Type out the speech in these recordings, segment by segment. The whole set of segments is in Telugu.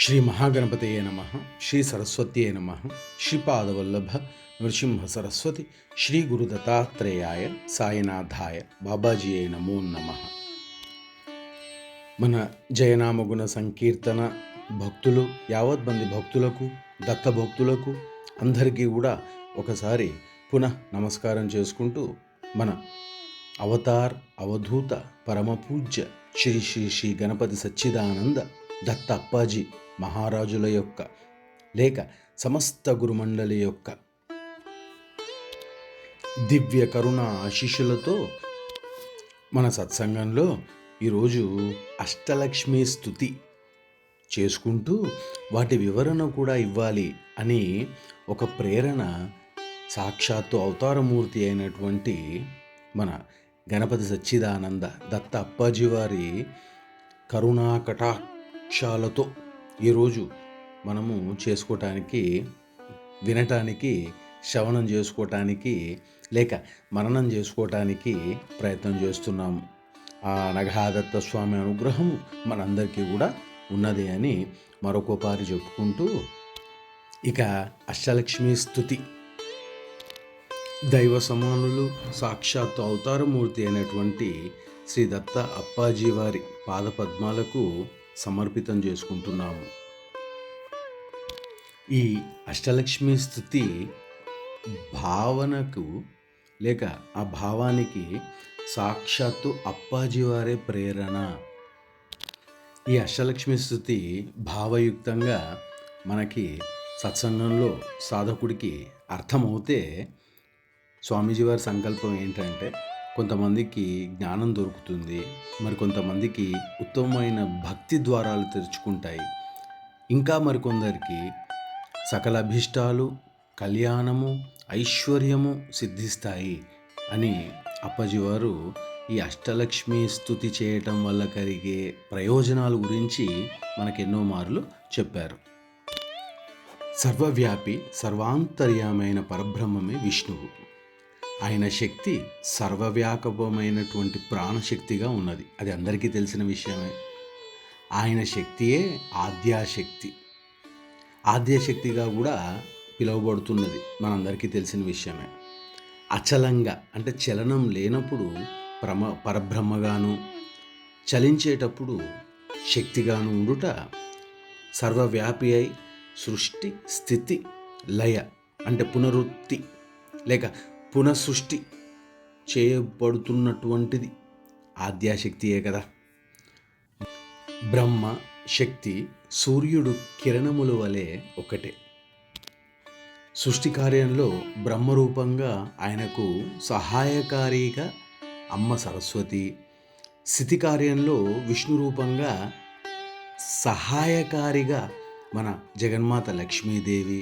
శ్రీ మహాగణపతయే నమ శ్రీ సరస్వత్యే నమ శ్రీపాదవల్లభ నృసింహ సరస్వతి శ్రీ గురు దత్తాత్రేయాయ సాయినాథాయ బాబాజీయే నమో నమ. మన జయనామగుణ సంకీర్తన భక్తులు యావత్ మంది భక్తులకు దత్త భక్తులకు అందరికీ కూడా ఒకసారి పునః నమస్కారం చేసుకుంటూ మన అవతార్ అవధూత పరమపూజ్య శ్రీ శ్రీ శ్రీ గణపతి సచ్చిదానంద దత్త అప్పాజీ మహారాజుల యొక్క లేక సమస్త గురుమండలి యొక్క దివ్య కరుణ ఆశీస్సులతో మన సత్సంగంలో ఈరోజు అష్టలక్ష్మి స్థుతి చేసుకుంటూ వాటి వివరణ కూడా ఇవ్వాలి అని ఒక ప్రేరణ సాక్షాత్తు అవతారమూర్తి అయినటువంటి మన గణపతి సచ్చిదానంద దత్త అప్పాజీ వారి కరుణా వృక్షాలతో ఈరోజు మనము చేసుకోవటానికి వినటానికి శ్రవణం చేసుకోవటానికి లేక మననం చేసుకోవటానికి ప్రయత్నం చేస్తున్నాము. ఆ నగహాదత్త స్వామి అనుగ్రహం మనందరికీ కూడా ఉన్నది అని మరొకపారి చెప్పుకుంటూ ఇక అష్టలక్ష్మి స్థుతి. దైవ సమానులు సాక్షాత్తు అవతారమూర్తి అయినటువంటి శ్రీ దత్త అప్పాజీ వారి పాదపద్మాలకు సమర్పితం చేసుకుంటున్నాము. ఈ అష్టలక్ష్మి స్థుతి భావనకు లేక ఆ భావానికి సాక్షాత్తు అప్పాజీ వారే ప్రేరణ. ఈ అష్టలక్ష్మి స్థుతి భావయుక్తంగా మనకి సత్సంగంలో సాధకుడికి అర్థమవుతే స్వామీజీ వారి సంకల్పం ఏంటంటే కొంతమందికి జ్ఞానం దొరుకుతుంది మరి కొంతమందికి ఉత్తమమైన భక్తి ద్వారాలు తెరుచుకుంటాయి. ఇంకా మరికొందరికి సకల అభిష్టాలు కళ్యాణము ఐశ్వర్యము సిద్ధిస్తాయి అని అప్పజివారు ఈ అష్టలక్ష్మి స్థుతి చేయటం వల్ల కలిగే ప్రయోజనాల గురించి మనకెన్నో మార్లు చెప్పారు. సర్వవ్యాపి సర్వాంతర్యమైన పరబ్రహ్మమే విష్ణువు. ఆయన శక్తి సర్వవ్యాపకమైనటువంటి ప్రాణశక్తిగా ఉన్నది. అది అందరికీ తెలిసిన విషయమే. ఆయన శక్తియే ఆద్యాశక్తి. ఆద్యశక్తిగా కూడా పిలువబడుతున్నది మనందరికీ తెలిసిన విషయమే. అచలంగా అంటే చలనం లేనప్పుడు ప్రమ పరబ్రహ్మగాను చలించేటప్పుడు శక్తిగాను ఉండుట సర్వవ్యాపి అయి సృష్టి స్థితి లయ అంటే పునరుత్తి లేక పునఃసృష్టి చేయబడుతున్నటువంటిది ఆద్యాశక్తియే కదా. బ్రహ్మ శక్తి సూర్యుడు కిరణముల వలె ఒకటే. సృష్టి కార్యంలో బ్రహ్మరూపంగా ఆయనకు సహాయకారిగా అమ్మ సరస్వతి స్థితి కార్యంలో విష్ణు రూపంగా సహాయకారిగా మన జగన్మాత లక్ష్మీదేవి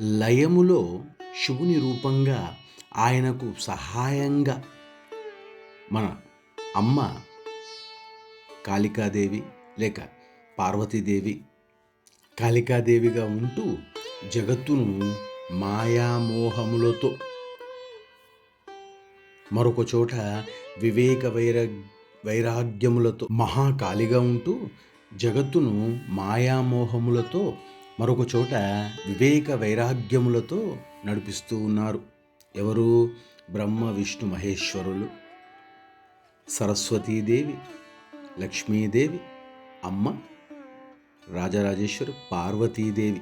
లయములో శివుని రూపంగా ఆయనకు సహాయంగా మన అమ్మ కాళికాదేవి లేక పార్వతీదేవి కాళికాదేవిగా ఉంటూ జగత్తును మాయామోహములతో మరొక చోట వివేక వైర వైరాగ్యములతో మహాకాళిగా ఉంటూ జగత్తును మాయామోహములతో మరొక చోట వివేక వైరాగ్యములతో నడిపిస్తూ ఉన్నారు. ఎవరు? బ్రహ్మ విష్ణు మహేశ్వరులు. సరస్వతీదేవి లక్ష్మీదేవి అమ్మ రాజరాజేశ్వరి పార్వతీదేవి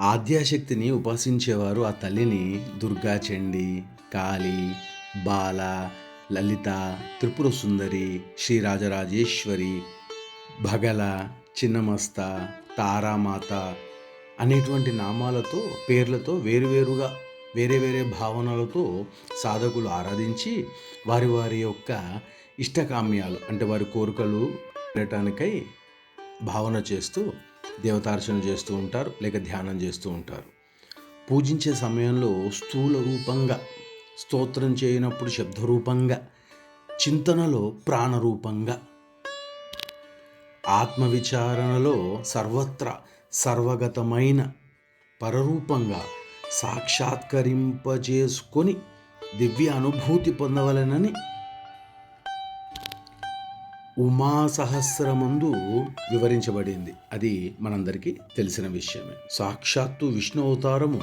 ఆద్యాశక్తిని ఉపాసించేవారు ఆ తల్లిని దుర్గా చండి కాళి బాల లలిత త్రిపుర సుందరి శ్రీరాజరాజేశ్వరి భగల చిన్నమస్త తారామాత అనేటువంటి నామాలతో పేర్లతో వేరువేరుగా వేరే వేరే భావనలతో సాధకులు ఆరాధించి వారి వారి యొక్క ఇష్టకామ్యాలు అంటే వారి కోరికలు పెట్టడానికై భావన చేస్తూ దేవతార్చన చేస్తూ ఉంటారు లేక ధ్యానం చేస్తూ ఉంటారు. పూజించే సమయంలో స్థూల రూపంగా స్తోత్రం చేయనప్పుడు శబ్దరూపంగా చింతనలో ప్రాణరూపంగా ఆత్మవిచారణలో సర్వత్ర సర్వగతమైన పరరూపంగా సాక్షాత్కరింపజేసుకొని దివ్య అనుభూతి పొందవలనని ఉమా సహస్రమందు వివరించబడింది. అది మనందరికీ తెలిసిన విషయమే. సాక్షాత్తు విష్ణు అవతారము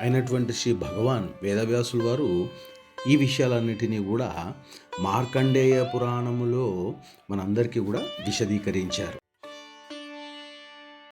అయినటువంటి శ్రీ భగవాన్ వేదవ్యాసులు వారు ఈ విషయాలన్నిటినీ కూడా మార్కండేయ పురాణములో మనందరికీ కూడా విశదీకరించారు.